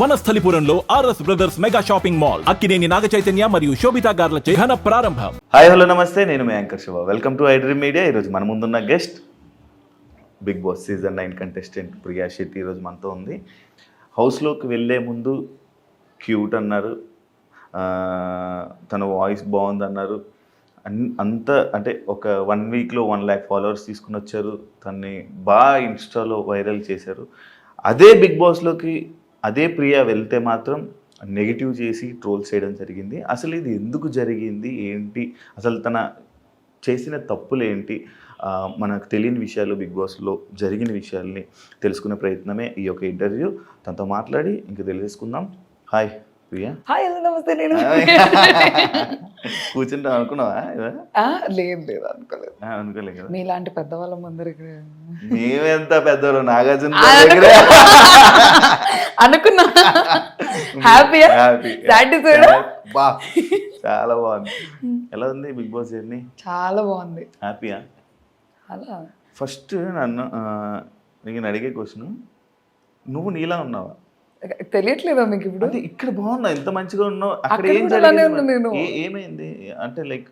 వనస్థలిపురంలో RS brothers mega shopping mall Akkineni Naga Chaitanya మరియు శోభితా గార్లచే ఘన ప్రారంభం. హాయ్ హలో నమస్తే. నేను మీ anchor Shiva. Welcome to iDream media. ఈరోజు మన ముందున్న guest Bigg Boss season nine contestant Priya Shetty ఈరోజు మనతో ఉంది. హౌస్లోకి వెళ్ళే ముందు క్యూట్ అన్నారు. తన వాయిస్ బాగుంది అన్నారు. అన్ అంత అంటే ఒక వన్ వీక్లో వన్ ల్యాక్ ఫాలోవర్స్ తీసుకుని వచ్చారు. తన్ని బాగా ఇన్స్టాలో వైరల్ చేశారు. అదే బిగ్ బాస్లోకి అదే ప్రియా వెళ్తే మాత్రం నెగిటివ్ చేసి ట్రోల్ చేయడం జరిగింది. అసలు ఇది ఎందుకు జరిగింది? ఏంటి? అసలు తన చేసిన తప్పులు ఏంటి మనకు తెలియని విషయాలు బిగ్ బాస్లో జరిగిన విషయాల్ని తెలుసుకునే ప్రయత్నమే ఈ యొక్క ఇంటర్వ్యూ. తనతో మాట్లాడి ఇంకా తెలియజేసుకుందాం. హాయ్. ప్రియా? హాయ్ హలో నమస్తే నేను కూర్చుంటాం అనుకున్నావా లేదు లేదు అనుకోలేదు. ఆ, అనుకోలే కదా మీలాంటి పెద్దవాళ్ళ ముందర మేమెంత నాగార్జున అనుకున్నా. హ్యాపీయా. సాటిస్ఫైడ్ బా చాలా బాగుంది. ఎలా ఉంది బిగ్ బాస్ జర్నీ? చాలా బాగుంది. హ్యాపీయా అలా. ఫస్ట్ నన్ను నేను అడిగే క్వశ్చన్ నువ్వు నీలా ఉన్నావా? తెలియట్లేదా మీకు ఇప్పుడు? అంటే ఇక్కడ బాగున్నావు ఎంత మంచిగా ఉన్నావు అక్కడ ఏం జరిగింది ఏమైంది? అంటే లైక్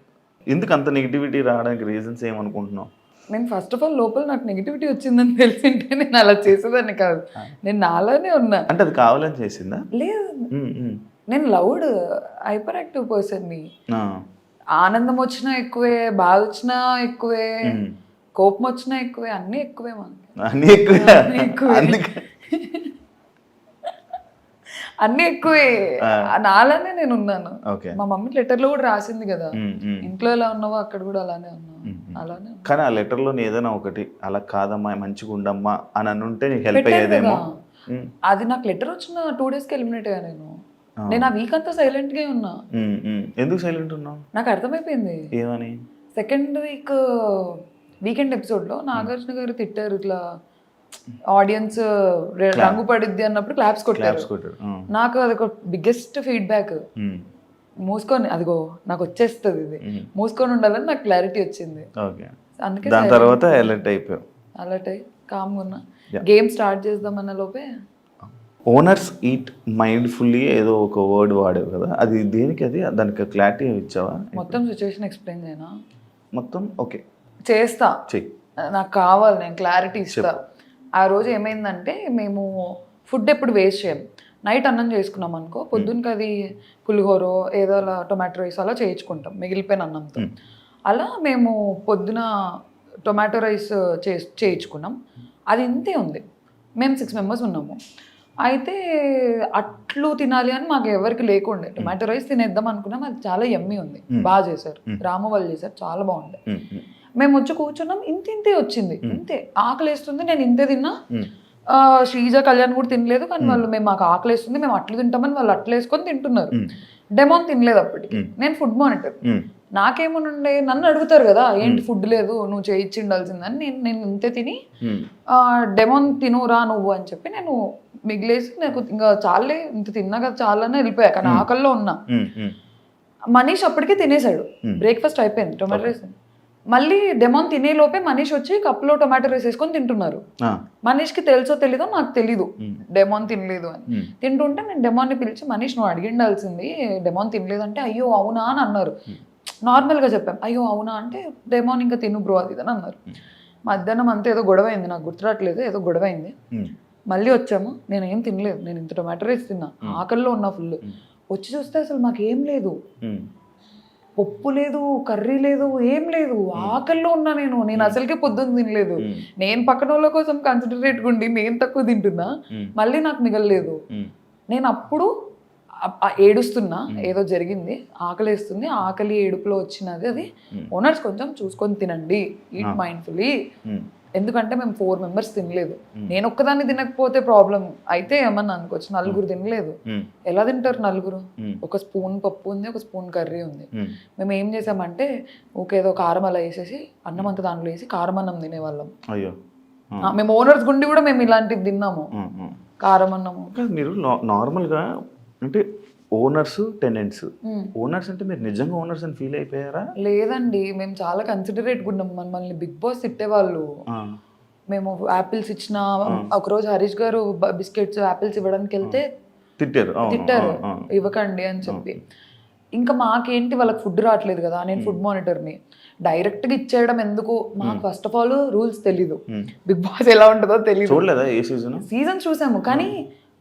ఎందుకు అంత నెగిటివిటీ రావడానికి రీజన్స్ ఏమనుకుంటున్నావు? నేను ఫస్ట్ ఆఫ్ ఆల్ లోపల నాకు నెగిటివిటీ వచ్చిందని తెలిసింటే నేను అలా చేసేదాన్ని కాదు. నేను నాలానే ఉన్నా. అంటే అది కావాలని చేసిందా? లేదు. నేను లౌడ్ హైపర్ యాక్టివ్ పర్సన్ని ఆనందం వచ్చినా ఎక్కువే బాధ వచ్చినా ఎక్కువే. కోపం వచ్చినా ఎక్కువే అన్నీ ఎక్కువే మనకి అన్నీ ఎక్కువ. అన్నీ ఎక్కువే. నాలానే నేను ఉన్నాను. మా మమ్మీ లెటర్లో కూడా రాసింది కదా. ఇంట్లో ఎలా ఉన్నావో అక్కడ కూడా అలానే ఉన్నావు. అలానే. కానీ ఆ లెటర్లో ఏదైనా ఒకటి అలా కాదమ్మా మంచిగా ఉండమ్మా అని అనుంటే నీకు హెల్ప్ అయ్యేదేమో. అది నాకు లెటర్ వచ్చిన టూ డేస్కి ఎలిమినేట్ అయ్యా నేను. నేను ఆ వీక్ అంతా సైలెంట్గా ఉన్నా. ఎందుకు సైలెంట్ ఉన్నావు? నాకు అర్థమైపోయింది. ఏమని? సెకండ్ వీక్ వీకెండ్ ఎపిసోడ్లో నాగార్జున గారు తిట్టారు ఇట్లా ఆడియన్స్ రంగు పడిద్ది అన్నప్పుడు క్లాప్స్ కొట్టారు. నాకు అది ఒక బిగ్గెస్ట్ ఫీడ్బ్యాక్ ఉమ్, మూసుకొని అదిగో నాకు వచ్చేస్తుంది ఇది. ఉమ్. మూసుకొని ఉండాలని నాకు క్లారిటీ వచ్చింది. ఓకే. అందుకే దాని తర్వాత అలర్ట్ అయిపోయావు. అలర్ట్ అయ్యి కామ్గా ఉన్నా. గేమ్ స్టార్ట్ చేద్దామన్న లోపే. ఓనర్స్ ఈట్ మైండ్ఫుల్లీ ఏదో ఒక వర్డ్ వాడేవు కదా. అది దేనికి అది? దానికి క్లారిటీ ఇచ్చావా? మొత్తం సిచ్యువేషన్ ఎక్స్ప్లెయిన్ చేయనా? మొత్తం ఓకే చేస్తా. నాకు కావాలి నేను క్లారిటీ ఇస్తా. ఆ రోజు ఏమైందంటే మేము ఫుడ్ ఎప్పుడు వేస్ట్ చేయం. నైట్ అన్నం చేసుకున్నాం అనుకో పొద్దున్నకి అది పులిహోరో ఏదో అలా టొమాటో రైస్ అలా చేయించుకుంటాం మిగిలిపోయిన అన్నంతో. అలా మేము పొద్దున టొమాటో రైస్ చే చేయించుకున్నాం. అది ఇంతే ఉంది. మేము సిక్స్ మెంబర్స్ ఉన్నాము. అయితే అట్లు తినాలి అని మాకు ఎవరికి లేకుండే. టొమాటో రైస్ తినేద్దాం అనుకున్నాం. అది చాలా ఎమ్మి ఉంది. బాగా చేశారు. రామ వాళ్ళు చేశారు. చాలా బాగుంది ఉమ్, మేము వచ్చి కూర్చున్నాం. ఇంత ఇంతే వచ్చింది ఇంతే. ఆకలి వేస్తుంది నేను ఇంతే తిన్నా. శ్రీజ కళ్యాణ్ కూడా తినలేదు. కానీ వాళ్ళు మేము మాకు ఆకలి వేస్తుంది మేము అట్లు తింటామని వాళ్ళు అట్లు వేసుకొని తింటున్నారు. డెమోన్ తినలేదు అప్పటికి. నేను ఫుడ్ మానిటర్ నాకేమనుండే నన్ను అడుగుతారు కదా ఏంటి ఫుడ్ లేదు నువ్వు చేయించి ఉండాల్సిందని నేను నేను ఇంతే తిని డెమోన్ తినురా నువ్వు? అని చెప్పి నేను మిగిలేసి నాకు ఇంకా చాలే ఇంత తిన్నా కదా చాలని వెళ్ళిపోయా. కానీ ఆకల్లో ఉన్నా. మనీష్ అప్పటికే తినేశాడు. బ్రేక్ఫాస్ట్ అయిపోయింది. Tomato rice. మళ్ళీ డెమాన్ తినే లోపే మనీష్ వచ్చి కప్లో టొమాటో రైస్ వేసుకొని తింటున్నారు. మనీష్కి తెలుసో తెలీదో నాకు తెలీదు. డెమాన్ తినలేదు అని. తింటుంటే నేను డెమాన్ని పిలిచి మనీష్ నువ్వు అడిగిండాల్సింది డెమాన్ తినలేదు అంటే అయ్యో అవునా? అని అన్నారు. నార్మల్గా చెప్పాం. అయ్యో అవునా? అంటే డెమాన్ ఇంకా తిను బ్రో అది అని అన్నారు. మధ్యాహ్నం అంతా ఏదో గొడవ అయింది నాకు గుర్తురాట్లేదు ఏదో గొడవ అయింది. మళ్ళీ వచ్చాము. నేను ఏం తినలేదు. నేను ఇంత టొమాటో రైస్ తిన్నా. ఆకల్లో ఉన్నా ఫుల్ వచ్చి చూస్తే అసలు మాకేం లేదు. పప్పు లేదు కర్రీ లేదు ఏం లేదు. ఆకల్లో ఉన్నా నేను. నేను అసలుకే పొద్దున్న తినలేదు. నేను పక్కన వాళ్ళ కోసం కన్సిడరేట్ ఉండి నేను తక్కువ తింటున్నా. మళ్ళీ నాకు మిగలలేదు. నేను అప్పుడు ఏడుస్తున్నా ఏదో జరిగింది ఆకలేస్తుంది ఆకలి ఏడుపులో వచ్చినది అది ఓనర్స్ కొంచెం చూసుకొని తినండి ఈట్ మైండ్ఫుల్లీ. ఎందుకంటే మేము ఫోర్ మెంబర్స్ తినలేదు. నేను ఒక్కదాన్ని తినకపోతే ప్రాబ్లం. అయితే ఏమన్నా అనుకోవచ్చు నలుగురు తినలేదు. ఎలా తింటారు నలుగురు. ఒక స్పూన్ పప్పు ఉంది ఒక స్పూన్ కర్రీ ఉంది. మేము. ఏం చేసామంటే ఊకేదో కారం అలా వేసేసి అన్నం అంతా దాంట్లో వేసి కారం అన్నం తినేవాళ్ళం. అయ్యో. మేము ఓనర్స్ గుండి కూడా మేము ఇలాంటివి తిన్నాము. కారం అన్నము మీరు నార్మల్గా అంటే ఓనర్స్ టెనెంట్స్. ఓనర్స్ అంటే మీరు నిజంగా ఓనర్స్ అని ఫీల్ అయిపోయారా? లేదండి మేము చాలా కన్సిడరేట్ ఉన్నాం. మనల్ని బిగ్ బాస్ తిట్టేవాళ్ళు. మేము యాపిల్స్ ఇచ్చిన ఒకరోజు హరీష్ గారు బిస్కెట్స్ యాపిల్స్ ఇవ్వడానికి వెళ్తే తిట్టారు. తిట్టారు. ఇవ్వకండి అని చెప్పి. ఇంకా మాకేంటి వాళ్ళకి ఫుడ్ రావట్లేదు కదా నేను ఫుడ్ మానిటర్ని డైరెక్ట్గా ఇచ్చేయడం ఎందుకు? మాకు ఫస్ట్ ఆఫ్ ఆల్ రూల్స్ తెలీదు. బిగ్ బాస్ ఎలా ఉంటుందో చూడలేదా ఏ సీజన్ సీజన్ చూసాము కానీ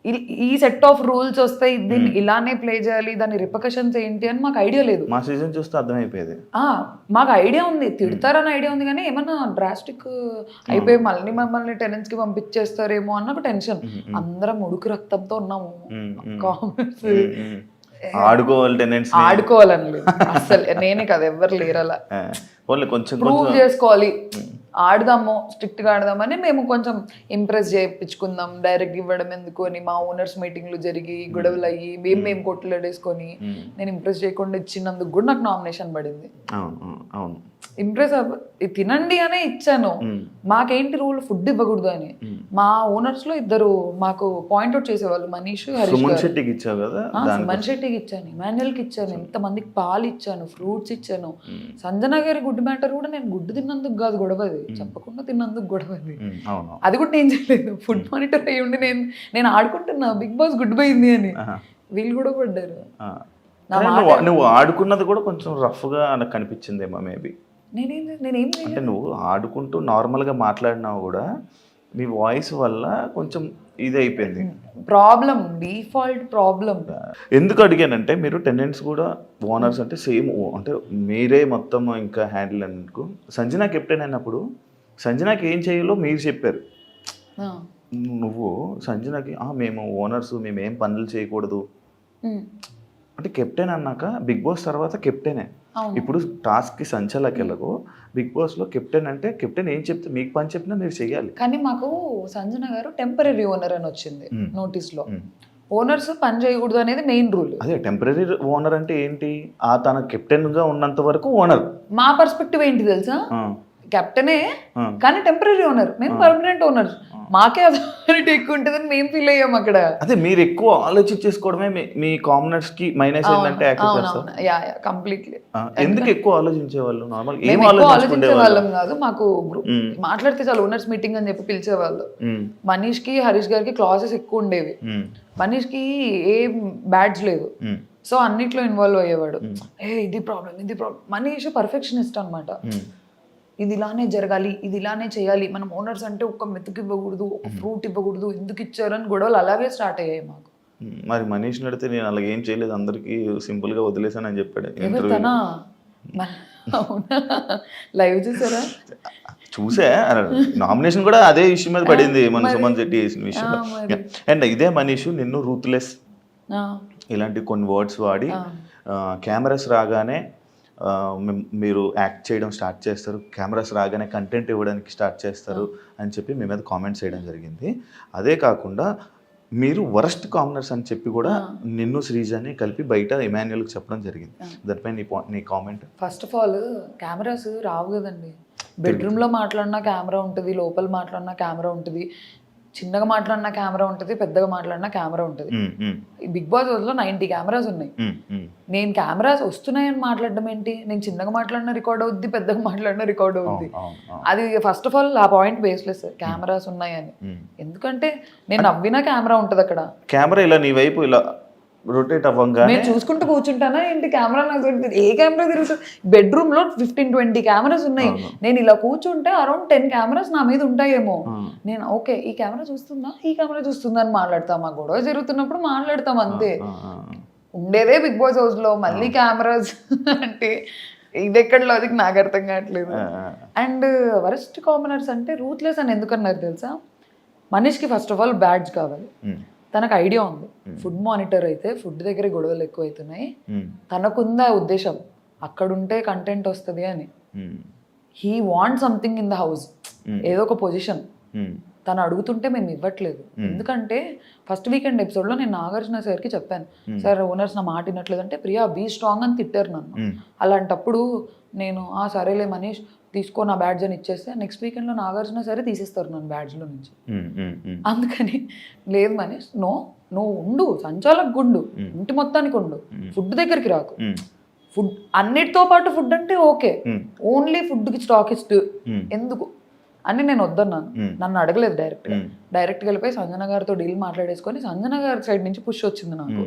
ఈ- ఈ సెట్ ఆఫ్ రూల్స్ వస్తాయి దీన్ని ఇలానే ప్లే చేయాలి దాని రిపకషన్స్ ఏంటి అని మాకు ఐడియా లేదు. మా సీజన్ చూస్తే అర్థమైపోయేది. మాకు ఐడియా ఉంది తిడతారని ఐడియా ఉంది కానీ ఏమన్నా డ్రాస్టిక్ అయిపోయి మళ్ళీ మమ్మల్ని టెనెంట్స్కి పంపించేస్తారేమో అన్న ఒక టెన్షన్ అందరం ఉడుకు రక్తంతో ఉన్నాము. కామెంట్స్. ఆడుకోవాలి టెనెంట్స్ ఆడుకోవాలని అసలు నేనే కదా ఎవరు లేరు అలా. పోన్లే కొంచెం ప్రూవ్ చేసుకోవాలి. ఆడదాము స్ట్రిక్ట్గా ఆడదామని మేము కొంచెం ఇంప్రెస్ చేయించుకుందాం. డైరెక్ట్ ఇవ్వడం ఎందుకు అని మా ఓనర్స్ మీటింగ్లు జరిగి గొడవలు అయ్యి మేము. మేము. కొట్లాడేసుకొని నేను ఇంప్రెస్ చేయకుండా ఇచ్చినందుకు కూడా నాకు నామినేషన్ పడింది. అవును ఇంప్రెస్ తినండి అనే ఇచ్చాను. మాకేంటి రూల్ ఫుడ్ ఇవ్వకూడదు అని. మా ఓనర్స్లో ఇద్దరు మాకు పాయింట్అవుట్ చేసేవాళ్ళు మనీష్ సుమన్ శెట్టికి ఇచ్చావు కదా సుమన్ శెట్టికి ఇచ్చాను ఇమాన్యుయల్కి ఇచ్చాను ఎంత మందికి పాలు ఇచ్చాను ఫ్రూట్స్ ఇచ్చాను. సంజన గారి గుడ్ మ్యాటర్ కూడా నేను గుడ్డు తిన్నందుకు కాదు గొడవది. చెప్పకుండా తిన్నందుకు మ్మ్, అవును. అది కూడా నేను చేయలేదు. ఫుడ్ మానిటర్ అయ్యి ఉండి నేను నేను ఆడుకుంటున్నా. బిగ్ బాస్ గుడ్ పోయింది అని. వీళ్ళు కూడా పడ్డారు. నువ్వు ఆడుకున్నది కూడా కొంచెం రఫ్గా నాకు కనిపించిందేమో మేబీ నేనేం నేనేం. అంటే నువ్వు ఆడుకుంటూ నార్మల్గా మాట్లాడినావు కూడా నీ వాయిస్ వల్ల కొంచెం ఇది అయిపోయింది ప్రాబ్లం డిఫాల్ట్ ప్రాబ్లం. ఎందుకు అడిగానంటే మీరు టెనెంట్స్ కూడా ఓనర్స్ అంటే సేమ్ అంటే మీరే మొత్తం ఇంకా హ్యాండిల్ అనుకో సంజన కెప్టెన్ అయినప్పుడు సంజనాకి ఏం చేయాలో మీరు చెప్పారు. నువ్వు సంజనకి "ఆ, మేము ఓనర్స్ మేము ఏం పనులు చేయకూడదు. అంటే కెప్టెన్ అన్నాక బిగ్ బాస్ తర్వాత కెప్టెనే. ఇప్పుడు టాస్క్కి సంచలకి వెళ్ళకు బిగ్ బాస్లో కెప్టెన్ అంటే కెప్టెన్ ఏం చెప్తే మీకు పని చెప్పినా మీరు చెయ్యాలి. కానీ మాకు సంజన గారు టెంపరీ ఓనర్ అని వచ్చింది మ్మ్. నోటీస్లో మ్మ్. ఓనర్స్ పని చేయకూడదు అనేది మెయిన్ రూల్. అదే టెంపరీ ఓనర్ అంటే ఏంటి? ఆ తన కెప్టెన్గా ఉన్నంత వరకు ఓనర్. మా పర్స్పెక్టివ్ ఏంటి తెలుసా? కెప్టెనే కానీ టెంపరీ ఓనర్. మేము పర్మనెంట్ ఓనర్. మాకే అథారిటీ ఎక్కువ ఉంటుందని మేము ఫీల్ అయ్యాం అక్కడ. అదే మీరు ఎక్కువ ఆలోచించేసుకోవడమే మీ- కామనర్స్కి మైనస్ ఏంటంటే యా యా కంప్లీట్లీ ఎందుకు ఎక్కువ ఆలోచించే వాళ్ళు నార్మల్ ఏం ఆలోచించే వాళ్ళం కాదు మాకు మాట్లాడితే చాలు ఓనర్స్ మీటింగ్ అని చెప్పి పిలిచేవాళ్ళు. మనీష్కి హరీష్ గారికి క్లాసెస్ ఎక్కువ ఉండేవి. మనీష్కి ఏ బ్యాడ్జ్ లేదు సో అన్నిట్లో ఇన్వాల్వ్ అయ్యేవాడు. ఏ ఇది ప్రాబ్లం ఇది ప్రాబ్లం మనీష్ పర్ఫెక్షనిస్ట్ అన్నమాట. ఇది ఇలానే జరగాలి ఇది ఇలానే చేయాలి. మనం ఓనర్స్ అంటే ఒక మెతుకు ఇవ్వకూడదు ఒక ఫ్రూట్ ఇవ్వకూడదు ఎందుకు ఇచ్చారు అని గొడవలు అలాగే స్టార్ట్ అయ్యాయి మాకు. మరి మనీష్ నడితే నేను అలాగ ఏం చేయలేదు అందరికి సింపుల్గా వదిలేసానని చెప్పాడు లైవ్ చూసారా? చూసే నామినేషన్ కూడా అదే ఇష్యూ మీద పడింది మన సుమన్ శెట్టి చేసిన విషయం. అండ్ ఇదే మనీష్ నిన్ను రూత్లెస్ ఇలాంటి కొన్ని వర్డ్స్ వాడి కెమెరాస్ రాగానే మీరు యాక్ట్ చేయడం స్టార్ట్ చేస్తారు. కెమెరాస్ రాగానే కంటెంట్ ఇవ్వడానికి స్టార్ట్ చేస్తారు అని చెప్పి మీ మీద కామెంట్స్ చేయడం జరిగింది. అదే కాకుండా మీరు వరస్ట్ కామనర్స్ అని చెప్పి కూడా నిన్ను శ్రీజాని కలిపి బయట ఇమాన్యుయల్కి చెప్పడం జరిగింది. దానిపై నీ నీ comment. First of all cameras రావు కదండి. బెడ్రూమ్లో మాట్లాడినా కెమెరా ఉంటుంది లోపల మాట్లాడినా కెమెరా ఉంటుంది. చిన్నగా మాట్లాడినా కెమెరా ఉంటుంది పెద్దగా మాట్లాడినా కెమెరా ఉంటుంది. బిగ్ బాస్లో నైన్టీ కెమెరాస్ ఉన్నాయి. నేను కెమెరాస్ వస్తున్నాయని మాట్లాడడం ఏంటి? నేను చిన్నగా మాట్లాడినా రికార్డ్ అవుద్ది పెద్దగా మాట్లాడినా రికార్డ్ అవుద్ది. అది ఫస్ట్ ఆఫ్ ఆల్ ఆ పాయింట్ బేస్లెస్ కెమెరాస్ ఉన్నాయని. ఎందుకంటే నేను నవ్వినా కెమెరా ఉంటుంది అక్కడ. కెమెరా ఇలా నీ వైపు ఇలా రొటేట్ అవ్వంగానే నేను చూసుకుంటూ కూర్చుంటానా ఏంటి కెమెరా నాకు దొరుకుతుంది ఏ కెమెరా తిరుగుతుంది బెడ్రూమ్లో ఫిఫ్టీన్ ట్వంటీ కెమెరాస్ ఉన్నాయి నేను ఇలా కూర్చుంటే అరౌండ్ టెన్ కెమెరాస్ నా మీద ఉంటాయేమో. నేను ఓకే ఈ కెమెరా చూస్తుందా? ఈ కెమెరా చూస్తుందా అని మాట్లాడతాం ఆ గొడవ జరుగుతున్నప్పుడు మాట్లాడతాం అంతే. ఉండేదే బిగ్ బాస్ హౌస్లో మళ్ళీ కెమెరాస్ అంటే ఇది ఎక్కడ లాజిక్ నాకు అర్థం కావట్లేదు. అండ్ వరస్ట్ కామనర్స్ అంటే రూత్లెస్ అని ఎందుకన్నారు తెలుసా? మనీష్కి ఫస్ట్ ఆఫ్ ఆల్ బ్యాడ్జ్ కావాలి. తనకు ఐడియా ఉంది. ఫుడ్ మానిటర్ అయితే ఫుడ్ దగ్గర గొడవలు ఎక్కువ అవుతున్నాయి ఉమ్, తనకుందా ఉద్దేశం అక్కడుంటే కంటెంట్ వస్తుంది అని. He want something in the house ఏదో ఒక పొజిషన్ తను అడుగుతుంటే మేము ఇవ్వట్లేదు. ఎందుకంటే ఫస్ట్ వీకెండ్ ఎపిసోడ్లో నేను నాగార్జున సార్కి చెప్పాను. సార్ ఓనర్స్ నా మాట వినట్లేదు అంటే ప్రియా బీ స్ట్రాంగ్ అని తిట్టారు నన్ను. అలాంటప్పుడు నేను ఆ సరేలే మనీష్ తీసుకో నా బ్యాడ్జ్ అని ఇచ్చేస్తే నెక్స్ట్ వీకెండ్లో నాగార్జున సరే తీసేస్తారు నన్ను బ్యాడ్జ్లో నుంచి. అందుకని లేదు మనీష్ నో నువ్వు ఉండు సంచాలక్ గుండు ఇంటి మొత్తానికి ఉండు ఫుడ్ దగ్గరికి రాకు. ఫుడ్ అన్నిటితో పాటు ఫుడ్ అంటే ఓకే. ఓన్లీ ఫుడ్కి స్టాకిస్ట్. ఎందుకు? అని నేను వద్దన్నాను. నన్ను అడగలేదు డైరెక్ట్. డైరెక్ట్ వెళ్ళిపోయి సంజన గారితో డీల్ మాట్లాడేసుకొని సంజన గారి సైడ్ నుంచి పుష్ వచ్చింది నాకు.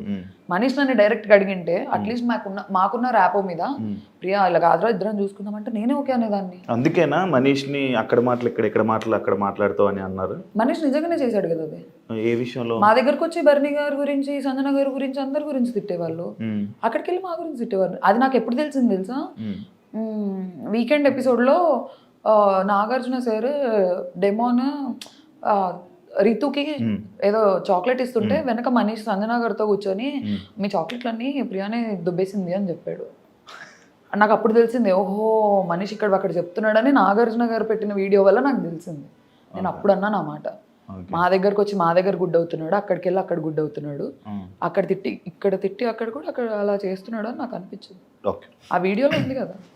మనీష్ నన్ను డైరెక్ట్ అడిగింటే అట్లీస్ట్ మాకున్న మాకున్న ర్యాపో మీద. ప్రియా ఇలా కాదురా ఇద్దరం చూసుకుందామంటే నేనే ఓకే అనేదాన్ని. అందుకేనా మనీష్ని అక్కడ మాటలు ఇక్కడ ఇక్కడ మాటలు అక్కడ మాట్లాడుతావు అని అన్నారు? మనీష్ నిజంగానే చేశాడు కదా అది. ఏ విషయంలో? మా దగ్గరకు వచ్చి బర్నీ గారి గురించి సంజన గారి గురించి అందరి గురించి తిట్టేవాళ్ళు. అక్కడికి వెళ్ళి మా గురించి తిట్టేవాళ్ళు. అది నాకు ఎప్పుడు తెలిసింది తెలుసా? వీకెండ్ ఎపిసోడ్లో నాగార్జున సార్ డెమోన్ రితుకి. ఏదో చాక్లెట్ ఇస్తుంటే వెనక మనీష్ సంజన గారితో కూర్చొని. మీ చాక్లెట్లన్నీ ప్రియానే దుబ్బేసింది అని చెప్పాడు. నాకు అప్పుడు తెలిసింది ఓహో మనీష్ ఇక్కడ అక్కడ చెప్తున్నాడని నాగార్జున గారు పెట్టిన వీడియో వల్ల నాకు తెలిసింది. నేను అప్పుడు అన్నాను ఆ మాట. మా దగ్గరకు వచ్చి మా దగ్గర గుడ్ అవుతున్నాడు అక్కడికి వెళ్ళి అక్కడ గుడ్ అవుతున్నాడు అక్కడ తిట్టి ఇక్కడ తిట్టి అక్కడ కూడా అక్కడ అలా చేస్తున్నాడు అని నాకు అనిపించింది. ఆ వీడియోలో ఉంది కదా.